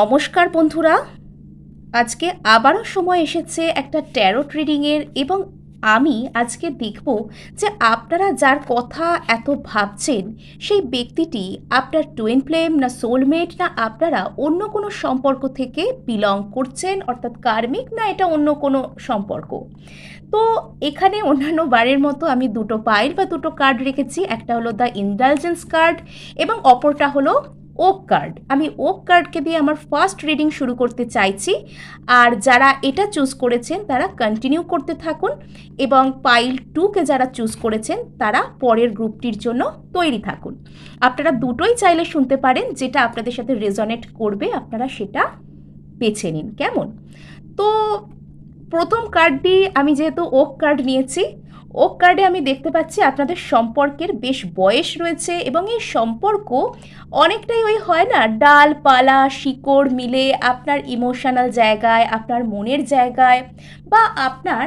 নমস্কার বন্ধুরা। আজকে আবারও সময় এসেছে একটা ট্যারোট রিডিংয়ের এবং আমি আজকে দেখব যে আপনারা যার কথা এত ভাবছেন, সেই ব্যক্তিটি আপনার টুয়েন ফ্লেম না সোলমেট না আপনারা অন্য কোনো সম্পর্ক থেকে বিলং করছেন, অর্থাৎ কার্মিক না এটা অন্য কোনো সম্পর্ক। তো এখানে অন্যান্য বারের মতো আমি দুটো পাইল বা দুটো কার্ড রেখেছি, একটা হলো দ্য ইন্ডালজেন্স কার্ড এবং অপরটা হলো ওক কার্ড আমি ওক কার্ডকে দিয়ে আমার ফার্স্ট রিডিং শুরু করতে চাইছি। আর যারা এটা চুজ করেছেন, তারা কন্টিনিউ করতে থাকুন এবং পাইল টুকে যারা চুজ করেছেন, তারা পরের গ্রুপটির জন্য তৈরি থাকুন। আপনারা দুটোই চাইলে শুনতে পারেন, যেটা আপনাদের সাথে রেজনেট করবে, আপনারা সেটা বেছে নিন। কেমন? তো প্রথম কার্ডটি আমি যেহেতু ওক কার্ড নিয়েছি ওক কার্ডে আমি দেখতে পাচ্ছি আপনাদের সম্পর্কের বেশ বয়স রয়েছে এবং এই সম্পর্ক অনেকটাই ওই হয় না ডাল পালা শিকড় মিলে আপনার ইমোশনাল জায়গায়, আপনার মনের জায়গায় বা আপনার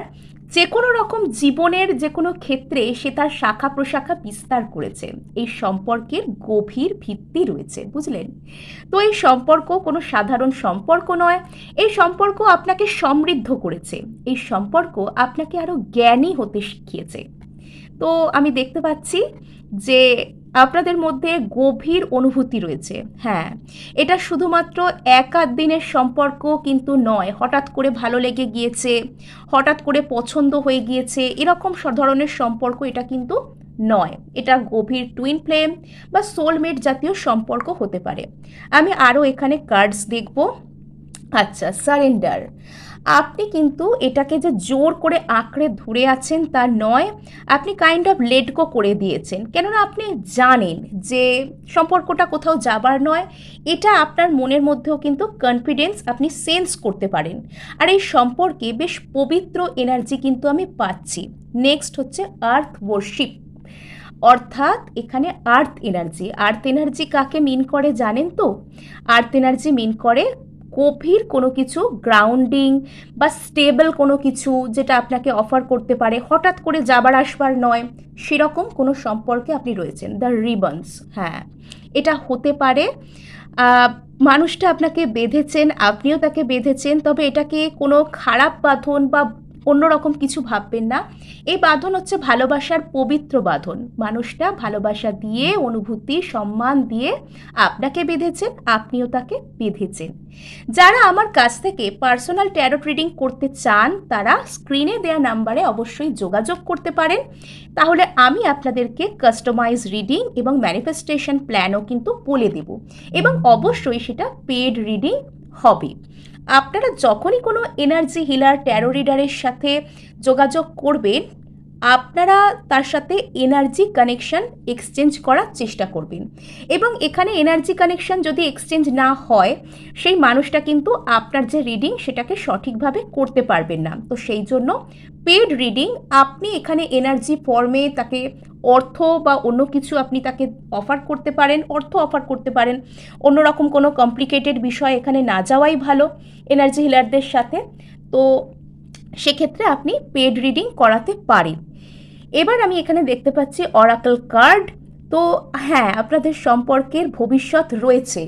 যে কোনো রকম জীবনের যে কোনো ক্ষেত্রে সে তার শাখা প্রশাখা বিস্তার করেছে। এই সম্পর্কের গভীর ভিত্তি রয়েছে, বুঝলেন? তো এই সম্পর্ক কোনো সাধারণ সম্পর্ক নয়, এই সম্পর্ক আপনাকে সমৃদ্ধ করেছে, এই সম্পর্ক আপনাকে আরও জ্ঞানী হতে শিখিয়েছে। তো আমি দেখতে পাচ্ছি যে আপনাদের মধ্যে গভীর অনুভূতি রয়েছে। হ্যাঁ এটা শুধুমাত্র এক আধ দিনের সম্পর্ক কিন্তু নয়, হঠাৎ করে ভালো লেগে গিয়েছে, হঠাৎ করে পছন্দ হয়ে গিয়েছে, এরকম ধরনের সম্পর্ক এটা কিন্তু নয়। এটা গভীর টুইন ফ্লেম বা সোলমেট জাতীয় সম্পর্ক হতে পারে। আমি আরও এখানে কার্ডস দেখব। আচ্ছা সারেন্ডার আপনি কিন্তু এটাকে যে জোর করে আঁকড়ে ধরে আছেন তা নয়, আপনি কাইন্ড অফ লেট গো করে দিয়েছেন। কেননা আপনি জানেন যে সম্পর্কটা কোথাও যাবার নয়, এটা আপনার মনের মধ্যেও কিন্তু কনফিডেন্স আপনি সেন্স করতে পারেন। আর এই সম্পর্কে বেশ পবিত্র এনার্জি কিন্তু আমি পাচ্ছি। নেক্সট হচ্ছে আর্থ ওয়ার্শিপ অর্থাৎ এখানে আর্থ এনার্জি আর্থ এনার্জি কাকে মিন করে জানেন তো? আর্থ এনার্জি মিন করে গভীর কোনো কিছু গ্রাউন্ডিং বা স্টেবল কোনো কিছু যেটা আপনাকে অফার করতে পারে, হঠাৎ করে যাবার আসবার নয়, সেরকম কোনো সম্পর্কে আপনি রয়েছেন দ্য রিবনস হ্যাঁ। এটা হতে পারে মানুষটা আপনাকে বেঁধেছেন, আপনিও তাকে বেঁধেছেন, তবে এটাকে কোনো খারাপ বাঁধন বা অন্যরকম কিছু ভাববেন না। এই বাঁধন হচ্ছে ভালোবাসার পবিত্র বাঁধন। মানুষটা ভালোবাসা দিয়ে, অনুভূতি, সম্মান দিয়ে আপনাকে বেঁধেছেন, আপনিও তাকে বেঁধেছেন। যারা আমার কাছ থেকে পার্সোনাল ট্যারোট রিডিং করতে চান, তারা স্ক্রিনে দেওয়া নাম্বারে অবশ্যই যোগাযোগ করতে পারেন। তাহলে আমি আপনাদেরকে কাস্টমাইজ রিডিং এবং ম্যানিফেস্টেশন প্ল্যানও কিন্তু বলে দেব। এবং অবশ্যই সেটা পেড রিডিং হবে। আপনারা যখনই কোনো এনার্জি হিলার ট্যারো রিডারের সাথে যোগাযোগ করবেন আপনারা তার সাথে এনার্জি কানেকশন এক্সচেঞ্জ করার চেষ্টা করবেন। এবং এখানে এনার্জি কানেকশন যদি এক্সচেঞ্জ না হয়, সেই মানুষটা কিন্তু আপনার যে রিডিং সেটাকে সঠিকভাবে করতে পারবেন না। তো সেই জন্য পেড রিডিং আপনি এখানে এনার্জি ফর্মে তাকে অর্থ বা অন্য কিছু আপনি তাকে অফার করতে পারেন, অর্থ অফার করতে পারেন। অন্যরকম কোনো কমপ্লিকেটেড বিষয় এখানে না যাওয়াই ভালো এনার্জি হিলারদের সাথে। তো সেক্ষেত্রে আপনি পেড রিডিং করাতে পারেন। এবার আমি এখানে দেখতে পাচ্ছি অরাকল কার্ড তো হ্যাঁ আপনাদের সম্পর্কের ভবিষ্যৎ রয়েছে।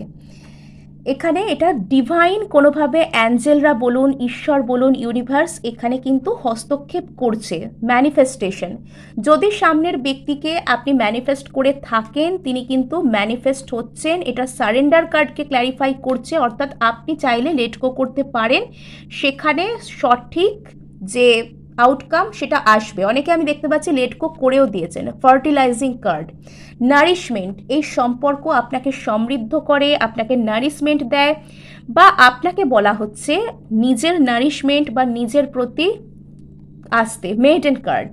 এখানে এটা ডিভাইন কোনোভাবে অ্যাঞ্জেলরা বলুন, ঈশ্বর বলুন ইউনিভার্স এখানে কিন্তু হস্তক্ষেপ করছে ম্যানিফেস্টেশন যদি সামনের ব্যক্তিকে আপনি ম্যানিফেস্ট করে থাকেন, তিনি কিন্তু ম্যানিফেস্ট হচ্ছেন। এটা সারেন্ডার কার্ডকে ক্ল্যারিফাই করছে, অর্থাৎ আপনি চাইলে লেট গো করতে পারেন। সেখানে সঠিক যে আউটকাম সেটা আসবে। অনেকে আমি দেখতে পাচ্ছি লেটকো করেও দিয়েছেন। ফার্টিলাইজিং কার্ড নারিশমেন্ট এই সম্পর্ক আপনাকে সমৃদ্ধ করে, আপনাকে নারিশমেন্ট দেয় বা আপনাকে বলা হচ্ছে নিজের নারিশমেন্ট বা নিজের প্রতি আসতে। মেডেন কার্ড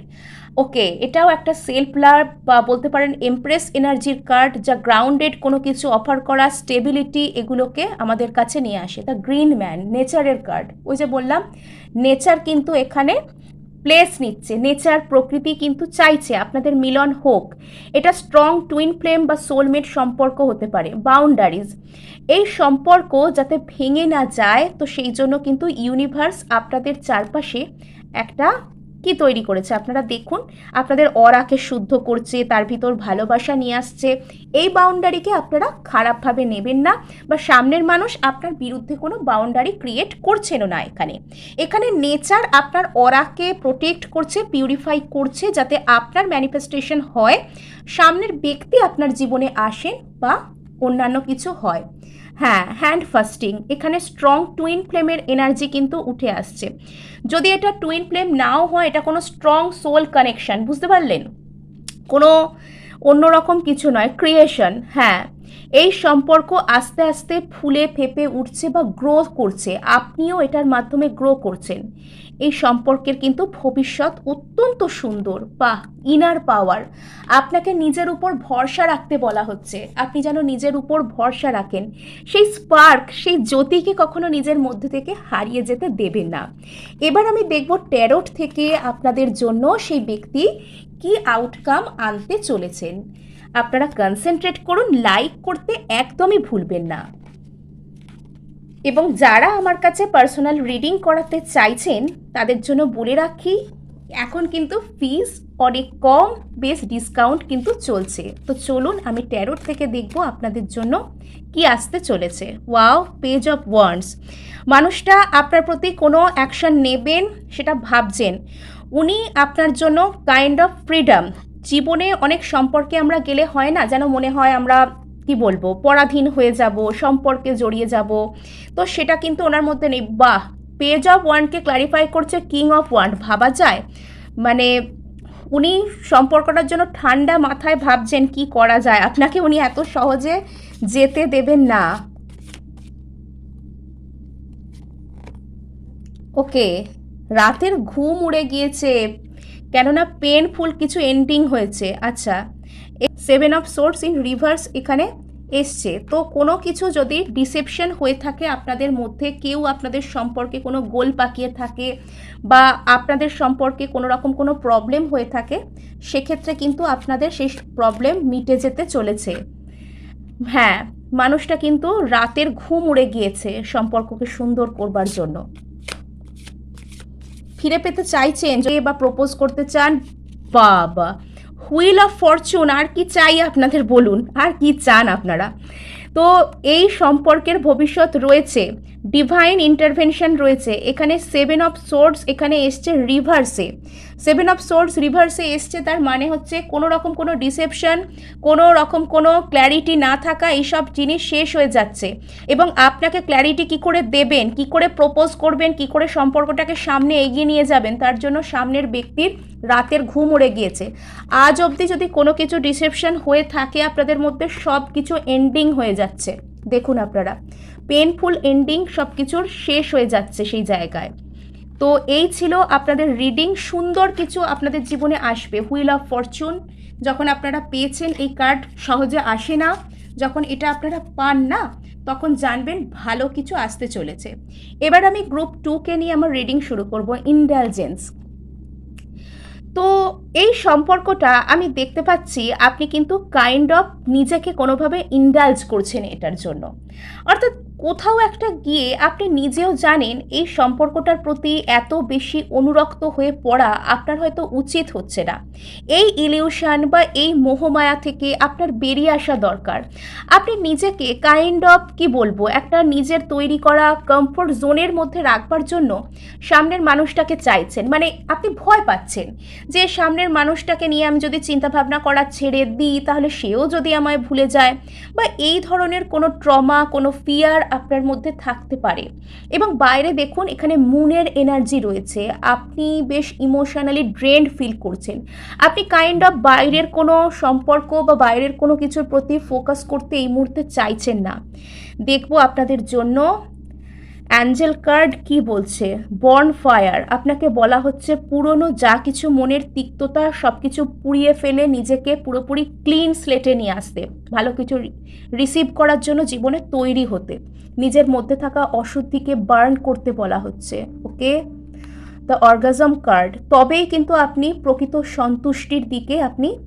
ওকে, এটাও একটা সেলফ লাভ বা বলতে পারেন এমপ্রেস এনার্জির কার্ড যা গ্রাউন্ডেড কোনো কিছু অফার করা স্টেবিলিটি এগুলোকে আমাদের কাছে নিয়ে আসে। দ্য গ্রিন ম্যান নেচারের কার্ড ওই যে বললাম নেচার কিন্তু এখানে প্লেস নিচ্ছে। নেচার প্রকৃতি কিন্তু চাইছে আপনাদের মিলন হোক। এটা স্ট্রং টুইন ফ্লেম বা সোলমেট সম্পর্ক হতে পারে বাউন্ডারিজ এই সম্পর্ক যাতে ভেঙে না যায়, তো সেই জন্য কিন্তু ইউনিভার্স আপনাদের চারপাশে একটা কি তৈরি করেছে? আপনারা দেখুন, আপনাদের অরাকে শুদ্ধ করছে, তার ভিতর ভালোবাসা নিয়ে আসছে। এই বাউন্ডারিকে আপনারা খারাপভাবে নেবেন না বা সামনের মানুষ আপনার বিরুদ্ধে কোনো বাউন্ডারি ক্রিয়েট করছেনও না এখানে। এখানে নেচার আপনার অরাকে প্রোটেক্ট করছে পিউরিফাই করছে যাতে আপনার ম্যানিফেস্টেশন হয়, সামনের ব্যক্তি আপনার জীবনে আসেন বা অন্যান্য কিছু হয়। হ্যাঁ হ্যান্ড ফাস্টিং এখানে স্ট্রং টুইন ফ্লেমের এনার্জি কিন্তু উঠে আসছে। যদি এটা টুইন ফ্লেম নাও হয়, এটা কোনো স্ট্রং সোল কানেকশন বুঝতে পারলেন? কোনো অন্যরকম কিছু নয় ক্রিয়েশন হ্যাঁ এই সম্পর্ক আস্তে আস্তে ফুলে, ফেপে উঠছে বা গ্রো করছে। আপনিও এটার মাধ্যমে গ্রো করছেন। এই সম্পর্কের কিন্তু ভবিষ্যৎ অত্যন্ত সুন্দর বা ইনার পাওয়ার আপনাকে নিজের উপর ভরসা রাখতে বলা হচ্ছে। আপনি যেন নিজের উপর ভরসা রাখেন। সেই স্পার্ক সেই জ্যোতিকে কখনো নিজের মধ্যে থেকে হারিয়ে যেতে দেবেন না। এবার আমি দেখব ট্যারোট থেকে আপনাদের জন্য সেই ব্যক্তি কি আউটকাম আনতে চলেছেন। আপনারা কনসেন্ট্রেট করুন লাইক করতে একদমই ভুলবেন না। এবং যারা আমার কাছে পার্সোনাল রিডিং করাতে চাইছেন, তাদের জন্য বলে রাখি, এখন কিন্তু ফিস অনেক কম, বেশ ডিসকাউন্ট কিন্তু চলছে। তো চলুন, আমি ট্যারোট থেকে দেখব আপনাদের জন্য কি আসতে চলেছে। ওয়াও পেজ অফ ওয়ান্ডস মানুষটা আপনার প্রতি কোনো অ্যাকশন নেবেন, সেটা ভাবছেন। উনি আপনার জন্য কাইন্ড অফ ফ্রিডম জীবনে অনেক সম্পর্কে আমরা গেলে হয় না, যেন মনে হয় আমরা, কি বলব, পরাধীন হয়ে যাব, সম্পর্কে জড়িয়ে যাব। তো সেটা কিন্তু ওনার মধ্যে নেই। বাহ! পেজ অফ ওয়ান্ডকে ক্লারিফাই করছে কিং অফ ওয়ান্ড ভাবা যায়? মানে উনি সম্পর্কটার জন্য ঠান্ডা মাথায় ভাবছেন কি করা যায়? আপনাকে উনি এত সহজে যেতে দেবেন না। ওকে রাতের ঘুম উড়ে গিয়েছে। কেননা পেনফুল কিছু এন্ডিং হয়েছে। আচ্ছা seven of swords in reverse এখানে এসছে। তো কোনো কিছু যদি ডিসেপশন হয়ে থাকে আপনাদের মধ্যে, কেউ আপনাদের সম্পর্কে কোনো গোল পাকিয়ে থাকে বা আপনাদের সম্পর্কে কোনো রকম কোনো প্রবলেম হয়ে থাকে, সেক্ষেত্রে কিন্তু আপনাদের সেই প্রবলেম মিটে যেতে চলেছে। হ্যাঁ মানুষটা কিন্তু রাতের ঘুম উড়ে গিয়েছে সম্পর্ককে সুন্দর করবার জন্য। ফিরে পেতে চাইছেন বা প্রপোজ করতে চান? বাবা হুইল অফ ফরচুন আর কি চাই আপনাদের বলুন? আর কি চান আপনারা? তো এই সম্পর্কের ভবিষ্যৎ রয়েছে। ডিভাইন ইন্টারভেনশন রয়েছে। এখানে সেভেন অফ সোর্স এখানে এসছে রিভার্সে সেভেন অফ সোর্স রিভার্সে এসছে তার মানে হচ্ছে কোনো রকম কোনো ডিসেপশন কোনো রকম কোনো ক্ল্যারিটি না থাকা এইসব জিনিস শেষ হয়ে যাচ্ছে। এবং আপনাকে ক্ল্যারিটি কি করে দেবেন, কি করে প্রপোজ করবেন, কি করে সম্পর্কটাকে সামনে এগিয়ে নিয়ে যাবেন, তার জন্য সামনের ব্যক্তির রাতের ঘুম উড়ে গিয়েছে। আজ অবধি যদি কোনো কিছু ডিসেপশন হয়ে থাকে, আপনাদের মধ্যে সব কিছু এন্ডিং হয়ে যাচ্ছে। দেখুন আপনারা। পেনফুল এন্ডিং সব কিছুর শেষ হয়ে যাচ্ছে সেই জায়গায়। তো এই ছিল আপনাদের রিডিং সুন্দর কিছু আপনাদের জীবনে আসবে। হুইল অফ ফরচুন যখন আপনারা পেয়েছেন এই কার্ড সহজে আসে না। যখন এটা আপনারা পান না, তখন জানবেন ভালো কিছু আসতে চলেছে। এবার আমি গ্রুপ টুকে নিয়ে আমার রিডিং শুরু করব ইন্ডালজেন্স তো এই সম্পর্কটা আমি দেখতে পাচ্ছি, আপনি কিন্তু কাইন্ড অফ নিজেকে কোনোভাবে ইন্ডালজ করছেন এটার জন্য। অর্থাৎ কোথাও একটা গিয়ে আপনি নিজেও জানেন এই সম্পর্কটার প্রতি এত বেশি অনুরক্ত হয়ে পড়া আপনার হয়তো উচিত হচ্ছে না। এই ইলিউশন বা এই মোহমায়া থেকে আপনার বেরিয়ে আসা দরকার। আপনি নিজেকে কাইন্ড অফ কি বলব, একটা নিজের তৈরি করা কমফোর্ট জোনের মধ্যে রাখবার জন্য সামনের মানুষটাকে চাইছেন। মানে আপনি ভয় পাচ্ছেন যে সামনের মানুষটাকে নিয়ে আমি যদি চিন্তাভাবনা করা ছেড়ে দিই, তাহলে সেও যদি আমায় ভুলে যায় বা এই ধরনের কোনো ট্রমা কোনো ফিয়ার আপনার মধ্যে থাকতে পারে। এবং বাইরে দেখুন, এখানে মুনের এনার্জি রয়েছে। আপনি বেশ ইমোশনালি ড্রেন্ড ফিল করছেন। আপনি কাইন্ড অফ বাইরের কোনো সম্পর্ক বা বাইরের কোনো কিছুর প্রতি ফোকাস করতে এই মুহূর্তে চাইছেন না। দেখব আপনাদের জন্য অ্যাঞ্জেল কার্ড কি বলছে? Bonfire. আপনাকে বলা হচ্ছে পুরনো যা কিছু মনের তিক্ততা সব কিছু পুড়িয়ে ফেলে নিজেকে পুরোপুরি ক্লিন স্লেটে নিয়ে আসতে। ভালো কিছু রিসিভ করার জন্য জীবনে তৈরি হতে। নিজের মধ্যে থাকা অশুদ্ধিকে বার্ন করতে বলা হচ্ছে। ওকে? The orgasm card. তবেই কিন্তু আপনি প্রকৃত সন্তুষ্টির দিকে আপনি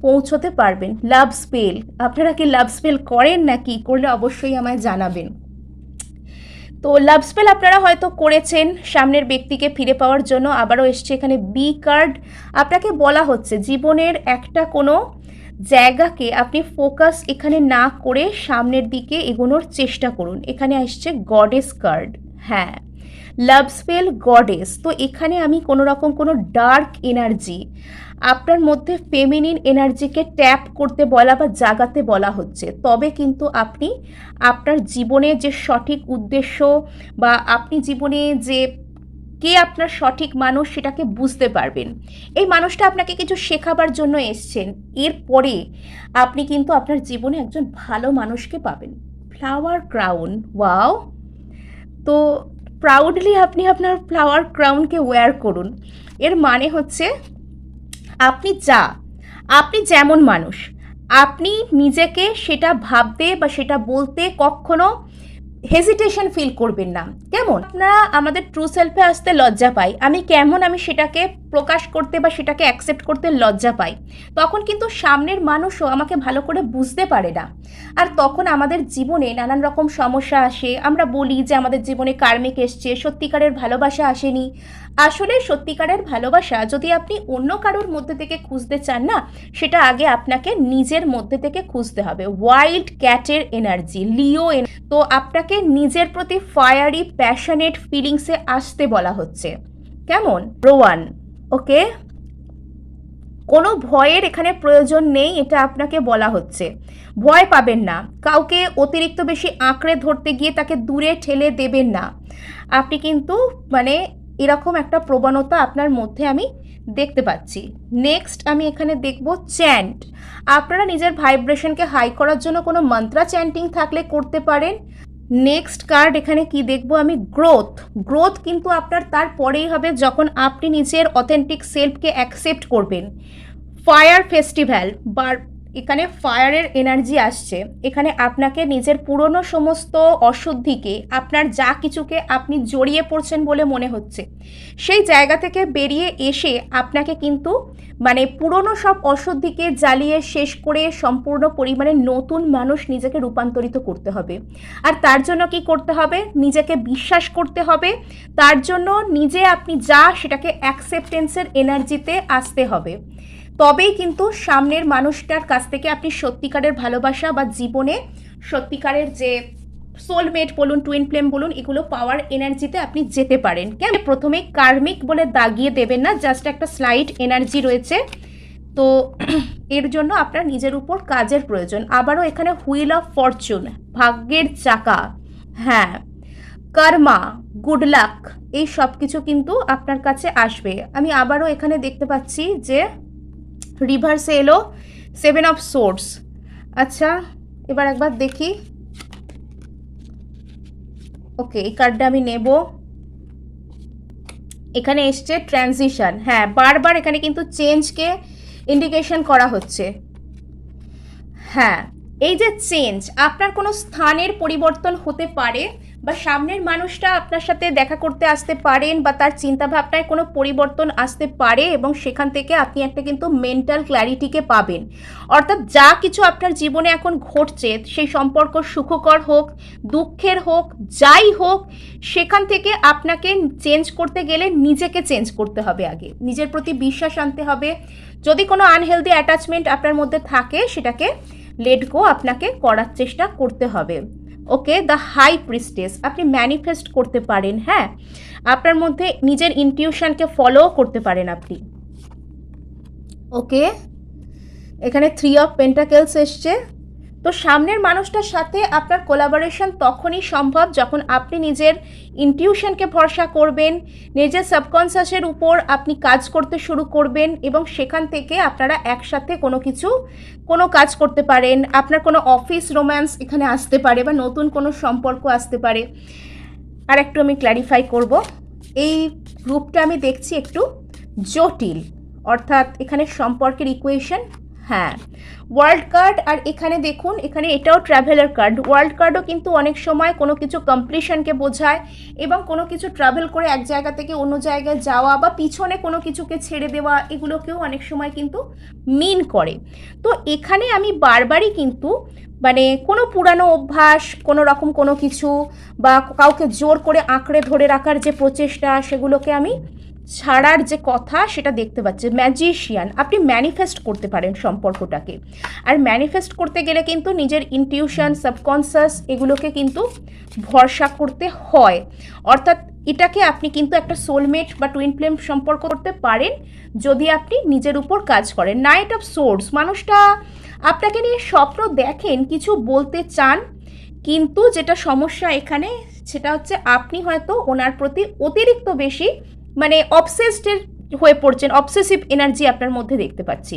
পৌঁছতে পারবেন। Love spell. আপনারা কি লাভ স্পেল করেন নাকি? করলে অবশ্যই আমায় জানাবেন। তো লাভ স্পেল আপনারা হয়তো করেছেন, সামনের ব্যক্তিকে ফিরে পাওয়ার জন্য আবারও এসছে এখানে বি কার্ড আপনাকে বলা হচ্ছে, জীবনের একটা কোনো জায়গাকে আপনি ফোকাস এখানে না করে সামনের দিকে এগোনোর চেষ্টা করুন। এখানে আসছে গডেস কার্ড হ্যাঁ। লাভ স্পেল গডেস তো এখানে আমি কোনো রকম কোনো ডার্ক এনার্জি আপনার মধ্যে ফেমিনিন এনার্জিকে ট্যাপ করতে বলা বা জাগাতে বলা হচ্ছে, তবে কিন্তু আপনি আপনার জীবনে যে সঠিক উদ্দেশ্য বা আপনি জীবনে যে কে আপনার সঠিক মানুষ সেটাকে বুঝতে পারবেন। এই মানুষটা আপনাকে কিছু শেখাবার জন্য এসছেন। এরপরে আপনি কিন্তু আপনার জীবনে একজন ভালো মানুষকে পাবেন। ফ্লাওয়ার ক্রাউন ওয়াও তো প্রাউডলি আপনি আপনার ফ্লাওয়ার ক্রাউনকে ওয়্যার করুন। এর মানে হচ্ছে, আপনি যা, আপনি যেমন মানুষ, আপনি নিজেকে সেটা ভাবতে বা সেটা বলতে কখনো হেজিটেশন ফিল করবেন না। কেমন? আপনারা আমাদের ট্রু সেলফে আসতে লজ্জা পাই আমি কেমন আমি সেটাকে প্রকাশ করতে বা সেটাকে অ্যাকসেপ্ট করতে লজ্জা পাই। তখন কিন্তু সামনের মানুষও আমাকে ভালো করে বুঝতে পারে না। আর তখন আমাদের জীবনে নানান রকম সমস্যা আসে। আমরা বলি যে আমাদের জীবনে কার্মিক এসছে, সত্যিকারের ভালোবাসা আসেনি। আসলে সত্যিকারের ভালোবাসা যদি আপনি অন্য কারোর মধ্যে থেকে খুঁজতে চান না, সেটা আগে আপনাকে নিজের মধ্যে থেকে খুঁজতে হবে। ওয়াইল্ড ক্যাটের এনার্জি লিও তো আপনাকে নিজের প্রতি ফায়ারি প্যাশনেট ফিলিংসে আসতে বলা হচ্ছে। কেমন? রোয়ান ওকে কোনো ভয়ের এখানে প্রয়োজন নেই, এটা আপনাকে বলা হচ্ছে। ভয় পাবেন না। কাউকে অতিরিক্ত বেশি আঁকড়ে ধরতে গিয়ে তাকে দূরে ঠেলে দেবেন না। আপনি কিন্তু মানে এরকম একটা প্রবণতা আপনার মধ্যে আমি দেখতে পাচ্ছি। নেক্সট আমি এখানে দেখব চ্যান্ট আপনারা নিজের ভাইব্রেশনকে হাই করার জন্য কোনো মন্ত্রা চ্যান্টিং থাকলে করতে পারেন। নেক্সট কার্ড এখানে কি দেখব আমি? গ্রোথ গ্রোথ কিন্তু আপনার তারপরেই হবে যখন আপনি নিজের অথেন্টিক সেলফকে অ্যাকসেপ্ট করবেন। ফায়ার ফেস্টিভ্যাল বা এখানে ফায়ারের এনার্জি আসছে। এখানে আপনাকে নিজের পুরনো সমস্ত অশুদ্ধিকে, আপনার যা কিছুকে আপনি জড়িয়ে পড়ছেন বলে মনে হচ্ছে, সেই জায়গা থেকে বেরিয়ে এসে আপনাকে কিন্তু মানে পুরনো সব অশুদ্ধিকে জ্বালিয়ে শেষ করে সম্পূর্ণ পরিমাণে নতুন মানুষ নিজেকে রূপান্তরিত করতে হবে। আর তার জন্য কি করতে হবে? নিজেকে বিশ্বাস করতে হবে। তার জন্য নিজে আপনি যা সেটাকে অ্যাকসেপ্টেন্সের এনার্জিতে আসতে হবে। তবেই কিন্তু সামনের মানুষটার কাছ থেকে আপনি সত্যিকারের ভালোবাসা বা জীবনে সত্যিকারের যে সোলমেট বলুন টুইন ফ্লেম বলুন, এগুলো পাওয়ার এনার্জিতে আপনি যেতে পারেন। কেন? প্রথমে কার্মিক বলে দাগিয়ে দেবেন না জাস্ট একটা স্লাইট এনার্জি রয়েছে। তো এর জন্য আপনার নিজের উপর কাজের প্রয়োজন। আবারও এখানে হুইল অফ ফরচুন ভাগ্যের চাকা হ্যাঁ কর্মা গুড লাক এই সব কিছু কিন্তু আপনার কাছে আসবে। আমি আবারও এখানে দেখতে পাচ্ছি যে রিভার্সে এলো সেভেন অফ সোর্স আচ্ছা এবার একবার দেখি। ওকে এই কার্ডটা আমি নেব। এখানে এসছে ট্রানজিশন হ্যাঁ বারবার এখানে কিন্তু চেঞ্জকে ইন্ডিকেশন করা হচ্ছে। হ্যাঁ এই যে চেঞ্জ আপনার কোনো স্থানের পরিবর্তন হতে পারে বা সামনের মানুষটা আপনার সাথে দেখা করতে আসতে পারেন বা তার চিন্তাভাবনায় কোনো পরিবর্তন আসতে পারে এবং সেখান থেকে আপনি একটা কিন্তু মেন্টাল ক্ল্যারিটিকে পাবেন। অর্থাৎ যা কিছু আপনার জীবনে এখন ঘটছে, সেই সম্পর্ক সুখকর হোক, দুঃখের হোক, যাই হোক, সেখান থেকে আপনাকে চেঞ্জ করতে গেলে নিজেকে চেঞ্জ করতে হবে আগে। নিজের প্রতি বিশ্বাস আনতে হবে। যদি কোনো আনহেলদি অ্যাটাচমেন্ট আপনার মধ্যে থাকে, সেটাকে লেট গো আপনাকে করার চেষ্টা করতে হবে। ওকে দ্য হাই প্রিস্টেস আপনি ম্যানিফেস্ট করতে পারেন হ্যাঁ? আপনার মধ্যে নিজের ইনটিউশনকে ফলো করতে পারেন আপনি। ওকে, এখানে থ্রি অফ পেন্টাকেলস এসছে। তো সামনের মানুষটার সাথে আপনার কোলাবোরেশন তখনই সম্ভব যখন আপনি নিজের ইনটিউশনকে ভরসা করবেন, নিজের সাবকনসিয়াসের উপর আপনি কাজ করতে শুরু করবেন এবং সেখান থেকে আপনারা একসাথে কোনো কিছু, কোনো কাজ করতে পারেন। আপনার কোনো অফিস রোম্যান্স এখানে আসতে পারে বা নতুন কোনো সম্পর্ক আসতে পারে। আর একটু আমি ক্ল্যারিফাই করব। এই গ্রুপটা আমি দেখছি একটু জটিল, অর্থাৎ এখানে সম্পর্কের ইকুয়েশন হ্যাঁ। ওয়ার্ল্ড কার্ড আর এখানে দেখুন, এখানে এটাও ট্রাভেলার কার্ড ওয়ার্ল্ড কার্ডও কিন্তু অনেক সময় কোনো কিছু কমপ্লিশনকে বোঝায় এবং কোনো কিছু ট্রাভেল করে এক জায়গা থেকে অন্য জায়গায় যাওয়া বা পিছনে কোনো কিছুকে ছেড়ে দেওয়া, এগুলোকেও অনেক সময় কিন্তু মিন করে। তো এখানে আমি বারবারই কিন্তু মানে কোনো পুরানো অভ্যাস, কোনো রকম কোনো কিছু বা কাউকে জোর করে আঁকড়ে ধরে রাখার যে প্রচেষ্টা, সেগুলোকে আমি ছাড়ার যে কথা, সেটা দেখতে পাচ্ছে। ম্যাজিশিয়ান আপনি ম্যানিফেস্ট করতে পারেন সম্পর্কটাকে। আর ম্যানিফেস্ট করতে গেলে কিন্তু নিজের ইনটিউশন সাবকনসিয়াস এগুলোকে কিন্তু ভরসা করতে হয়। অর্থাৎ এটাকে আপনি কিন্তু একটা সোলমেট বা টুইন ফ্লেম সম্পর্ক করতে পারেন যদি আপনি নিজের উপর কাজ করেন। নাইট অফ সোর্স মানুষটা আপনাকে নিয়ে স্বপ্ন দেখেন, কিছু বলতে চান, কিন্তু যেটা সমস্যা এখানে, সেটা হচ্ছে আপনি হয়তো ওনার প্রতি অতিরিক্ত বেশি মানে অবসেসডের হয়ে পড়ছেন অবসেসিভ এনার্জি আপনার মধ্যে দেখতে পাচ্ছি।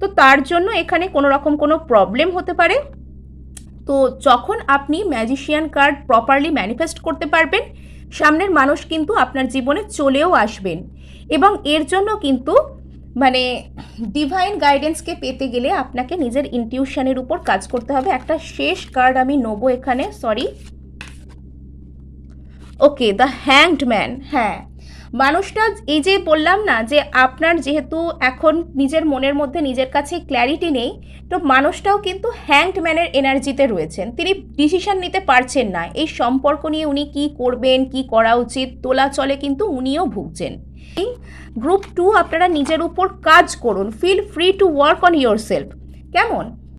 তো তার জন্য এখানে কোনো রকম কোনো প্রবলেম হতে পারে। তো যখন আপনি ম্যাজিশিয়ান কার্ড প্রপারলি ম্যানিফেস্ট করতে পারবেন, সামনের মানুষ কিন্তু আপনার জীবনে চলেও আসবেন। এবং এর জন্য কিন্তু মানে ডিভাইন গাইডেন্সকে পেতে গেলে আপনাকে নিজের ইনটিউশনের উপর কাজ করতে হবে। একটা শেষ কার্ড আমি নেব এখানে sorry okay the hanged man হ্যাঁ। মানুষটা এই যে বললাম না যে আপনার যেহেতু এখন নিজের মনের মধ্যে নিজের কাছে ক্ল্যারিটি নেই, তো মানুষটাও কিন্তু হ্যাংড ম্যানের এনার্জিতে রয়েছেন। তিনি ডিসিশন নিতে পারছেন না। এই সম্পর্ক নিয়ে উনি কি করবেন, কি করা উচিত, তোলা চলে কিন্তু উনিও ভুগছেন। গ্রুপ টু আপনারা নিজের উপর কাজ করুন। Feel free to work on yourself কেমন?